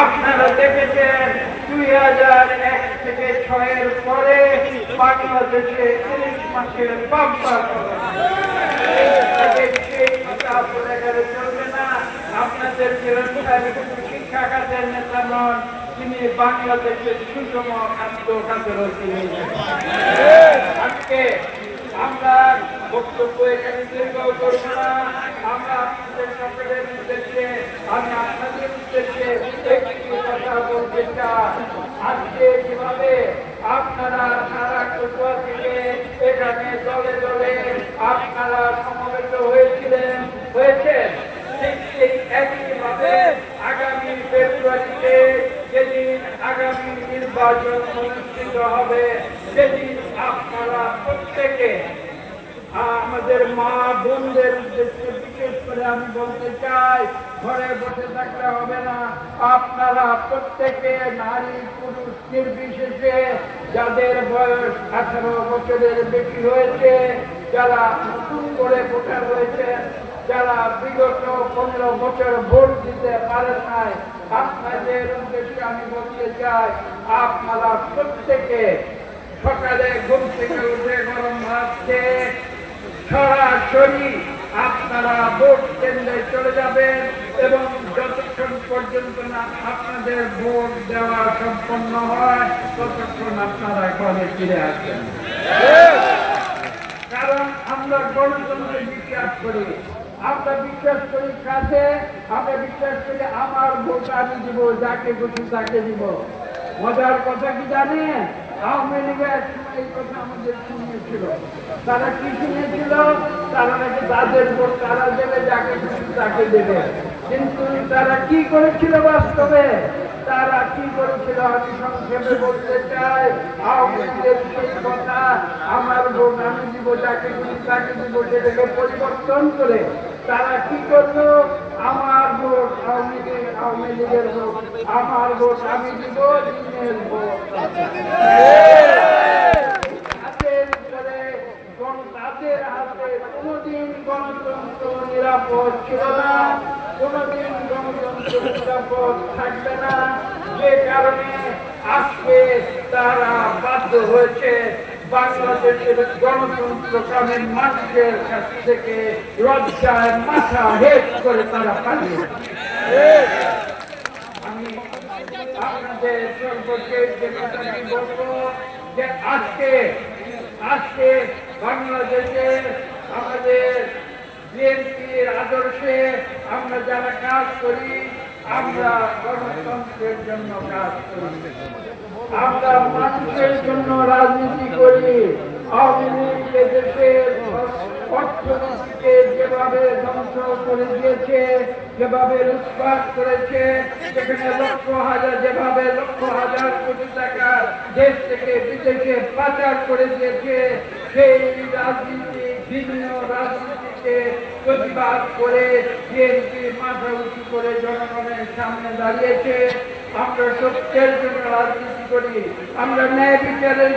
আপনারা দেখেছেন দুই হাজার এক থেকে ছয়ের পরে বাংলাদেশে ইলিশ মাসের না। আপনাদের শিক্ষা খাতের নেতা নন, তিনি বাংলাদেশের সুষম খাদ্য খাতের আজকে আমরা বক্তব্য এখানে দীর্ঘ করব না আমরা আপনাদের সকলের উদ্দেশ্যে আমি আপনাদের উদ্দেশ্যে একটি কথা বলতে চাই আজকে কীভাবে আপনারা সারা কটুয়া থেকে এখানে দলে দলে আপনারা সমবেত হয়েছিলেন হয়েছেন ঠিক সেই একইভাবে আগামী ফেব্রুয়ারিতে যেদিন আগামী নির্বাচন অনুষ্ঠিত হবে। সেদিন আপনারা প্রত্যেকে, আমাদের মা বোনদের উদ্দেশ্যে বিশেষ করে আমি বলতে চাই, ঘরে বসে থাকতে হবে না। আপনারা প্রত্যেকে নারী পুরুষ নির্বিশেষে, যাদের বয়স আঠারো বছরের বেশি হয়েছে, যারা নতুন করে ভোটার হয়েছেন যারা বিগত পনেরো বছর ভোট দিতে পারেন নাই আপনাদের উদ্দেশ্যে আমি বলতে চাই আপনারা প্রত্যেকে সকালে ঘুম থেকে উঠে গরম ভাত খেয়ে সরাসরি আপনারা ভোট কেন্দ্রে চলে যাবেন এবং যতক্ষণ পর্যন্ত না আপনাদের ভোট দেওয়া সম্পন্ন হয় ততক্ষণ আপনারা ঘরে ফিরে আসবেন। কারণ আমরা গণতন্ত্রে বিশ্বাস করি। আমরা বিশ্বাস করি কাছে আমরা বিশ্বাস করি আমার ভোট আমি দিব, যাকে খুশি তাকে দিব। মজার কথা কি জানেন আওয়ামী লীগের সময় এই কথা আমাদের শুনিয়েছিল। তারা কি শুনিয়েছিল? তারা নাকি তাদের ভোট তারা দেবে, যাকে খুশি তাকে দেবে। কিন্তু তারা কি করেছিল বাস্তবে? তারা কি করেছিল আমি সংক্ষেপে বলতে চাই। আওয়ামী লীগের সেই কথা, আমার ভোট আমি দিব, যাকে খুশি তাকে দিব, সেটাকে পরিবর্তন করে তারা কি করল? আমার ভোট আওয়ামী লীগ আওয়ামী লীগের ভোট। আমার ভোট আমি দিব, দিনের গণতন্ত্র নিরাপদ ছিল না। কোনোদিন গণতন্ত্র নিরাপদ থাকবে না। যে কারণে আজকে তারা বাধ্য হয়েছে বাংলাদেশের আমাদের বিএনপির আদর্শে আমরা যারা কাজ করি, আমরা গণতন্ত্রের জন্য কাজ করি। আমরা মানুষের জন্য রাজনীতি করি যেভাবে দিয়েছে যেভাবে দিয়েছে, সেই রাজনীতি প্রতিবাদ করে মাথা উঁচু করে জনগণের সামনে দাঁড়িয়েছে। আমরা সত্যের জন্য রাজনীতি করি, আমরা ন্যায় বিচারের